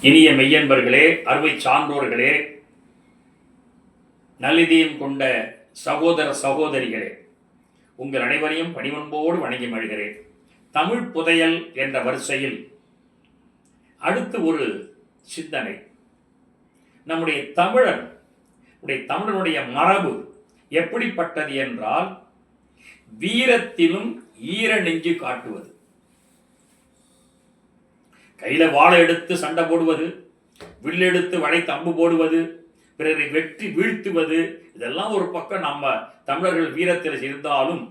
இனிய மெய்யன்பர்களே அறுவை சான்றோர்களே நல்லிதயம் கொண்ட சகோதர சகோதரிகளே உங்கள் அனைவரையும் பணிவன்போடு வணங்கி மழுகிறேன் தமிழ் புதையல் என்ற வரிசையில் அடுத்து ஒரு சிந்தனை. நம்முடைய தமிழன் உடைய தமிழனுடைய மரபு எப்படிப்பட்டது என்றால் வீரத்திலும் ஈர நெஞ்சு காட்டுவது. கையில் வாழை எடுத்து சண்டை போடுவது வில்லெடுத்து வளைத்து அம்பு போடுவது பிறரை வெற்றி வீழ்த்துவது இதெல்லாம் ஒரு பக்கம் நம்ம தமிழர்கள் வீரத்தில் இருந்தாலும்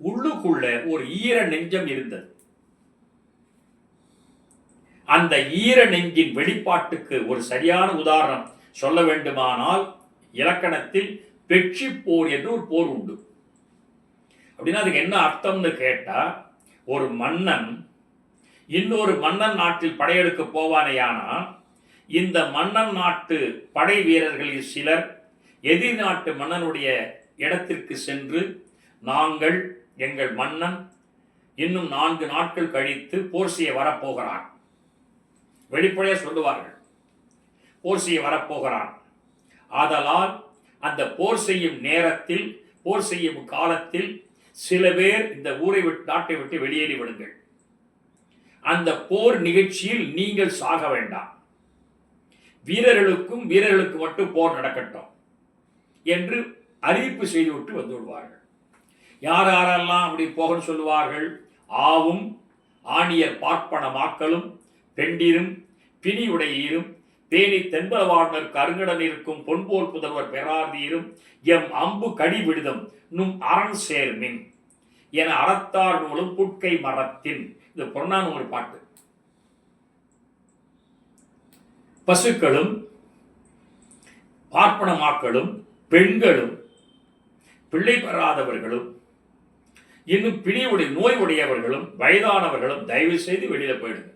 உள்ளுக்குள்ள ஒரு ஈர நெஞ்சம் இருந்தது. அந்த ஈர நெஞ்சின் வெளிப்பாட்டுக்கு ஒரு சரியான உதாரணம் சொல்ல வேண்டுமானால் இலக்கணத்தில் வெற்றி போர் என்று ஒரு போர் உண்டு. அப்படின்னா அதுக்கு என்ன அர்த்தம்னு கேட்டா ஒரு மன்னன் இன்னொரு மன்னன் நாட்டில் படையெடுக்க போவானேயானா இந்த மன்னன் நாட்டு படை வீரர்களில் சிலர் எதிர் நாட்டு மன்னனுடைய இடத்திற்கு சென்று நாங்கள் எங்கள் மன்னன் இன்னும் நான்கு நாட்கள் கழித்து போர் செய்ய வரப்போகிறான். வெளிப்படையாக சொல்லுவார்கள். போர் செய்ய வரப்போகிறான். ஆதலால் அந்த போர் செய்யும் நேரத்தில் போர் செய்யும் காலத்தில் சில பேர் இந்த ஊரை விட்டு நாட்டை விட்டு வெளியேறி விடுங்கள். அந்த போர் நிகழ்ச்சியில் நீங்கள் சாக வேண்டாம். வீரர்களுக்கும் வீரர்களுக்கு மட்டும் போர் நடக்கட்டும் என்று அறிவிப்பு செய்துவிட்டு வந்து விடுவார்கள். யார் யாரெல்லாம் அப்படி போகன்னு சொல்லுவார்கள்? ஆவும் ஆணியர் பார்ப்பன மாக்களும் பெண்டிரும் பிணி உடையீரும் தேனி தென்பலவாழ்னர் கருங்கடன் இருக்கும் பொன்போர் புதல்வர் பெறாதீரும் எம் அம்பு கடி விடுதம் நும் அரண் சேர்மின் என அறத்தார் நூலும் புட்கை மரத்தின். இது பொன்னான ஒரு பாட்டு. பசுக்களும் பார்ப்பனமாக்களும் பெண்களும் பிள்ளை பெறாதவர்களும் இன்னும் பிணியுடைய நோய் உடையவர்களும் வயதானவர்களும் தயவு செய்து வெளியில போயிடுங்க.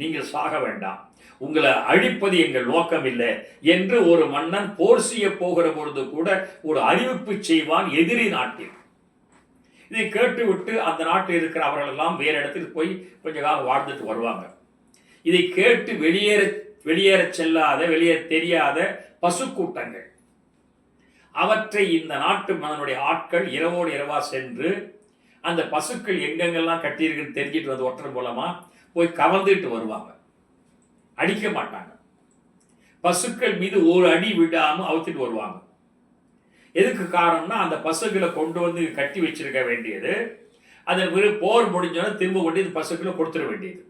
நீங்கள் சாக வேண்டாம். உங்களை அழிப்பது எங்கள் நோக்கம் இல்லை என்று ஒரு மன்னன் போர் செய்ய போகிற பொழுது கூட ஒரு அறிவிப்பு செய்வான் எதிரி நாட்டில். இதை கேட்டுவிட்டு அந்த நாட்டில் இருக்கிற அவர்கள் எல்லாம் வேறு இடத்துக்கு போய் கொஞ்ச காலம் வாழ்ந்துட்டு வருவாங்க. இதை கேட்டு வெளியேற வெளியேற செல்லாத வெளியேற தெரியாத பசுக்கூட்டங்கள். அவற்றை இந்த நாட்டு மதனுடைய ஆட்கள் இரவோடு இரவா சென்று அந்த பசுக்கள் எங்கெங்கெல்லாம் கட்டியிருக்குன்னு தெரிஞ்சிட்டு வந்து ஒற்றர் மூலமா போய் கவர்ந்துட்டு வருவாங்க. அடிக்க மாட்டாங்க. பசுக்கள் மீது ஒரு அடி விடாமல் அவுத்துட்டு வருவாங்க. எதுக்கு காரணம்னா அந்த பசுக்களை கொண்டு வந்து கட்டி வச்சிருக்க வேண்டியது. அதன் பிறகு போர் முடிஞ்சோன்னா திரும்ப கொண்டு இந்த பசுக்களை கொடுத்துட வேண்டியது.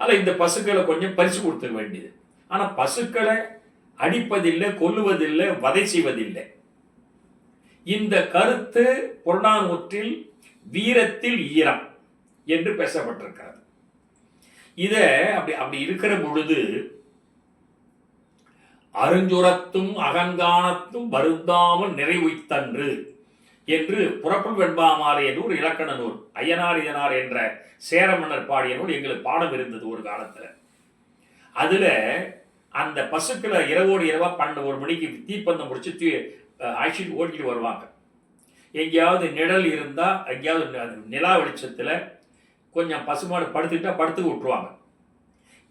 அதில் இந்த பசுக்களை கொஞ்சம் பரிசு கொடுத்துட வேண்டியது. ஆனால் பசுக்களை அடிப்பதில்லை கொல்லுவதில்லை வதை செய்வதில்லை. இந்த கருத்து புறநானூற்றில் வீரத்தில் ஈரம் என்று பேசப்பட்டிருக்கிறது. இதை அப்படி அப்படி இருக்கிற பொழுது அருஞ்சுரத்தும் அகங்கானத்தும் வருந்தாமல் நிறைவுத்தன்று என்று புறப்பல் வெண்பாமாலை என்று ஒரு இலக்கண நூல் ஐயனார் இதனார் என்ற சேர மன்னர் பாடிய நூல் எங்களுக்கு பாடம் இருந்தது ஒரு காலத்தில். அதில் அந்த பசுக்களை இரவோடு இரவா பன்னெண்டு ஒரு மணிக்கு தீப்பந்தம் முடிச்சு தீ அழைச்சிட்டு ஓட்டிட்டு வருவாங்க. எங்கேயாவது நிழல் இருந்தால் எங்கேயாவது நிலா வெளிச்சத்தில் கொஞ்சம் பசுமாடு படுத்துக்கிட்டால் படுத்துக்க விட்டுருவாங்க.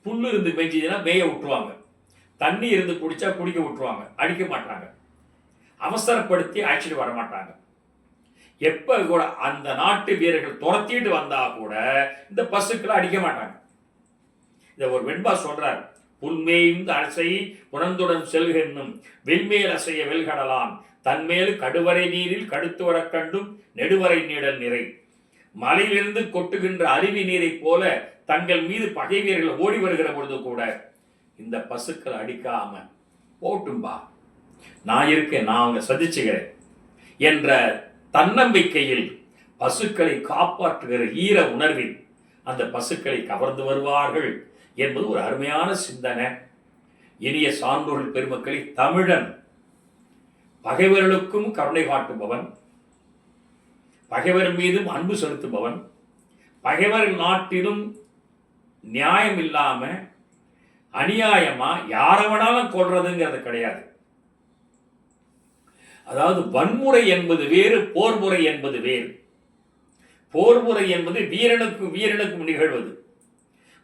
புல்லு இருந்து மேய்ஞ்சிதுன்னா மேய விட்டுருவாங்க. தண்ணி இருந்து குடிச்சா குடிக்க விட்டுருவாங்க அடிக்க மாட்டாங்க. அவசரப்படுத்தி அழைச்சிட்டு வர மாட்டாங்க. எப்ப கூட அந்த நாட்டு வீரர்கள் துரத்திட்டு வந்தா கூட இந்த பசுக்களை அடிக்க மாட்டாங்க. இதை ஒரு வெண்பா சொல்கிறார் புன்மேயும் அரசை உணர்ந்துடன் செல்கென்னும் வெண்மேல் அசைய வெல்கடலாம். தன்மேல் கடுவரை நீரில் கடுத்து கண்டும் நெடுவரை நீடல் நிறை. மலையிலிருந்து கொட்டுகின்ற அருவி நீரைப் போல தங்கள் மீது பகை வீரர்கள் ஓடி வருகிற பொழுது கூட இந்த பசுக்கள் அடிக்காம போட்டும்பா. நான் இருக்கேன் நான் அவங்க சதிச்சுக்கிறேன் என்ற தன்னம்பிக்கையில் பசுக்களை காப்பாற்றுகிற ஈர உணர்வில் அந்த பசுக்களை கவர்ந்து வருவார்கள் என்பது ஒரு அருமையான சிந்தனை. இனிய சான்றோர்கள் பெருமக்களை தமிழன் பகைவர்களுக்கும் கருணை காட்டுபவன் பகைவர் மீதும் அன்பு செலுத்துபவன் பகைவர் நாட்டிலும் நியாயம் இல்லாமல் அநியாயமா யாரை வேணாலும் கொள்றதுங்கிறது கிடையாது. அதாவது வன்முறை என்பது வேறு போர்முறை என்பது வேறு. போர்முறை என்பது வீரனுக்கு வீரனுக்கும் நிகழ்வது.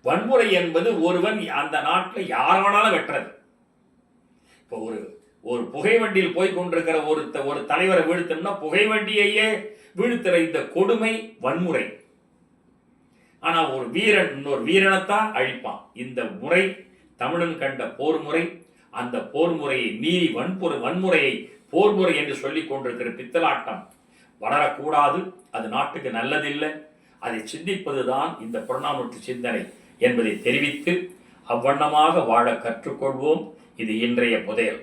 வன்முறை என்பது ஒருவன் அந்த நாட்டில் யார வேணாலும் வெட்டுறது. இப்போ ஒரு ஒரு புகை வண்டியில் போய் கொண்டிருக்கிற ஒரு ஒரு தலைவரை வீழ்த்தணும்னா புகை வண்டியையே வீழ்த்துற இந்த கொடுமை வன்முறை. ஆனால் ஒரு வீரன் இன்னொரு வீரனைத்தான் அழிப்பான். இந்த முறை தமிழன் கண்ட போர் முறை அந்த போர் முறையை மீறி வன்புற வன்முறையை போர் முறை என்று சொல்லிக் கொண்டிருக்கிற பித்தலாட்டம் வளரக்கூடாது அது நாட்டுக்கு நல்லதில்லை. அதை சிந்திப்பதுதான் இந்த புறநானூற்று சிந்தனை என்பதை தெரிவித்து அவ்வண்ணமாக வாழ கற்றுக்கொள்வோம். இது இன்றைய புதையல்.